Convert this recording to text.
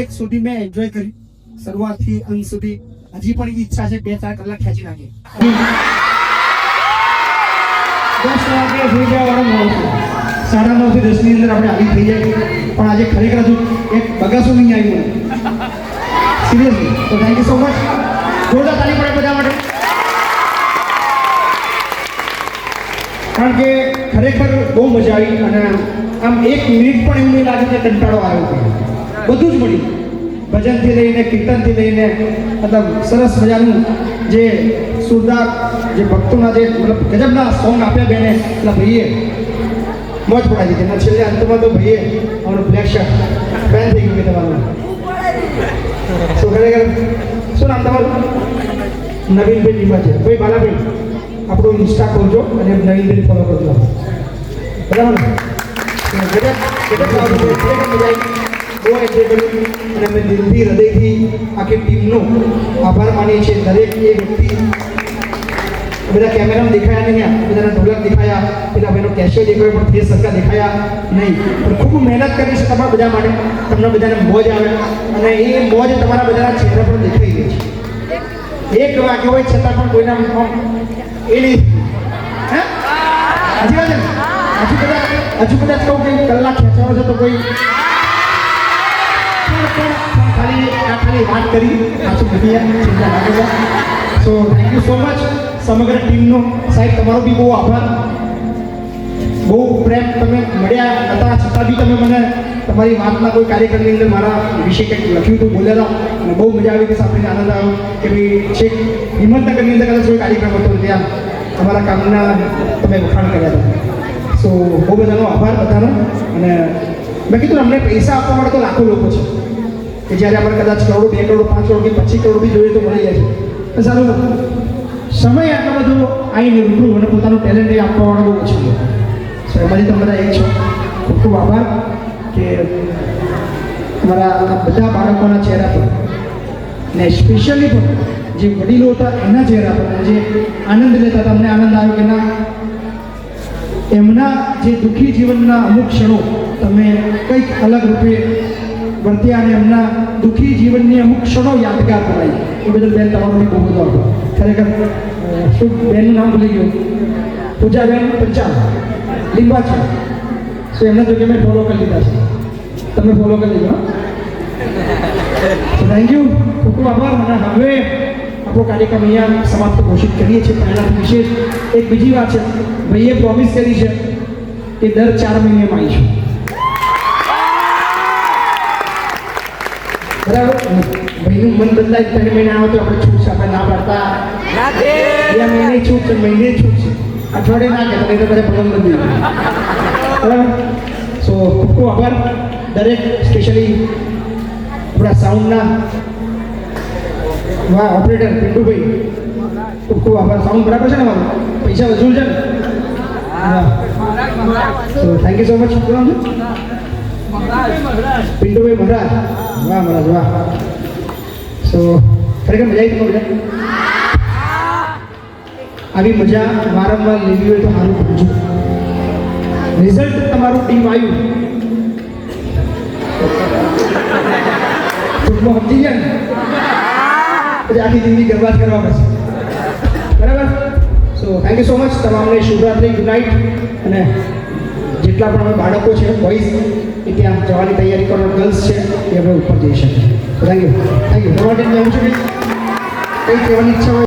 એક સુધી મેં એન્જોય કરી. શરૂઆતથી અંત સુધી હજી પણ ઈચ્છા છે બે ચાર કલાક ખેંચી નાખીએ દસ વાગે થઈ ગયા વાળો સાડા નવથી દસની અંદર આપણે આવી થઈ જાય. પણ આજે ખરેખર હજુ એક બગાસો નહીં આવ્યું સિરિયસલી તો થેન્ક યુ સો મચ જોરદાર તાલી પડે બધા માટે. કારણ કે ખરેખર બહુ મજા આવી અને આમ એક મિનિટ પણ એવું નહીં લાગે કે કંટાળો આવ્યો. બધું જ મળ્યું. ભજનથી લઈને, કીર્તનથી લઈને, મતલબ સરસ મજાનું જે સુરદાર, જે ભક્તોના જે, મતલબ ગજબના સોંગ આપ્યા બેને, પેલા ભાઈએ મોજ પડાવી દીધી. અને છેલ્લે અંતમાં તો ભાઈએ અમારું બ્લેક શર્ટ થઈ ગયું તમારું. શું ખરેખર શું નામ તમારું? નવીનભાઈ લીમા છે ભાઈ, બાલાભાઈ, આપણું ઇન્સ્ટા ખોલજો અને નવીનભાઈ ફોલો કરજો. બરાબર? ગજબ ગજબ મજા આવી. બહુ એન્જોય કર્યું અને અમે દિલથી હૃદયથી આખી ટીમનો આભાર માનીએ છીએ. દરેક એ વ્યક્તિ બધા કેમેરામાં દેખાયા નહીં આ. બધાના ઢોલક દેખાયા. પેલા ભાઈનો કેશિયો દેખાયો, પણ ફેસ સરખા દેખાયા નહીં. પણ ખૂબ મહેનત કરી છે તમારા બધા માટે. તમને બધાને મોજ આવે. અને એ મોજ તમારા બધાના ચહેરા પર દેખાઈ ગઈ છે. એક વાક્ય હોય છતાં પણ કોઈના એ નહીં. હજી બધા હજુ બધા કહું કે કલાક ખેંચાવો છે તો કોઈ ખાલી આ વાત કરી પાછું કરતા સો થેન્ક યુ સમગ્ર ટીમનો સાહેબ તમારો બી બહુ આભાર બહુ પ્રેમ તમે મળ્યા હતા છતાં બી તમે મને તમારી વાતના કોઈ કાર્યક્રમની અંદર મારા વિશે કંઈક લખ્યું હતું હતા અને બહુ મજા આવી કે સાંભળીને આનંદ આવ્યો કે ભાઈ છેક હિંમતનગરની અંદર કદાચ કોઈ કાર્યક્રમ હતો ત્યાં તમારા કામના તમે વખાણ કર્યા હતા સો બહુ બધાનો આભાર બધાનો. અને મેં કીધું અમને પૈસા આપવા માટે તો લાખો લોકો છે. કે જ્યારે આપણે કદાચ કરોડો, બે કરોડ, પાંચ કરોડ કે પચીસ કરોડ બી જોઈએ તો મળી જાય છે. સારું સમય આટલો બધો આવીને રૂબરૂ અને પોતાનું ટેલેન્ટ એ આપવા વાળો બહુ ઓછું સો એમાંથી તમે બધા એક છો. ખૂબ ખૂબ આભાર કે તમારા આ બધા બાળકોના ચહેરા પર ને સ્પેશિયલી પણ જે વડીલો હતા એના ચહેરા પર જે આનંદ લેતા હતા, અમને આનંદ આવ્યો કે ના, એમના જે દુઃખી જીવનના અમુક ક્ષણો તમે કંઈક અલગ રૂપે વર્ત્યા અને એમના દુઃખી જીવનની અમુક ક્ષણો યાદગાર કરાઈ એ બદલ બેન તમારો બહુ બધો આભાર. ખરેખર શું બેનનું નામ ભૂલી ગયું? પૂજાબેન પંચાલ. લીંબા છે. તો એમના તો કે મેં ફોલો કરી લીધા છે. તમે ફોલો કરી લીધો થેન્ક યુ ખૂબ ખૂબ આભાર. અને હવે આપણો કાર્યક્રમ અહીંયા સમાપ્ત ઘોષિત કરીએ છીએ. પહેલા વિશેષ એક બીજી વાત છે. ભાઈએ પ્રોમિસ કરી છે કે દર ચાર મહિને આવીશું. બરાબર? ભાઈનું મન બદલાય ત્રણ મહિને આવો તો આપણે છૂટ છે આપણે ના પાડતા. બે મહિને છૂટ છે મહિને છૂટ છે. અઠવાડિયે ના કહેતા નહીં તો બધા પગમ બરાબર? સો ખૂબ ખૂબ આભાર. દરેક સ્પેશિયલી આપણા સાઉન્ડના વાહ ઓપરેટર પિન્ટુભાઈ. ખૂબ ખૂબ આભાર. સાઉન્ડ બરાબર છે ને મારું પૈસા વસૂલ છે ને? Thank you so much Pintubhai મહારાજ. વાહ મહારાજ, વાહ. સો ખરેખર મજા આવી તમને આવી મજા વારંવાર લેવી હોય તો સારું પૂછો રિઝલ્ટ તમારું ટીમ આવ્યું. ટૂંકમાં સમજી ગયા ને? પછી આખી જિંદગી ગરબા કરવા પડશે. બરાબર? So thank you so much તમામને શુભરાત્રી ગુડ નાઇટ અને જેટલા પણ અમે બાળકો છે બોઈઝ જવાની તૈયારી કરો ગર્લ્સ છે, એ અમે ઉપર જઈ શકે થેન્ક યુ થેન્ક યુ તમારી ટીમને કહેવાની ઈચ્છા હોય?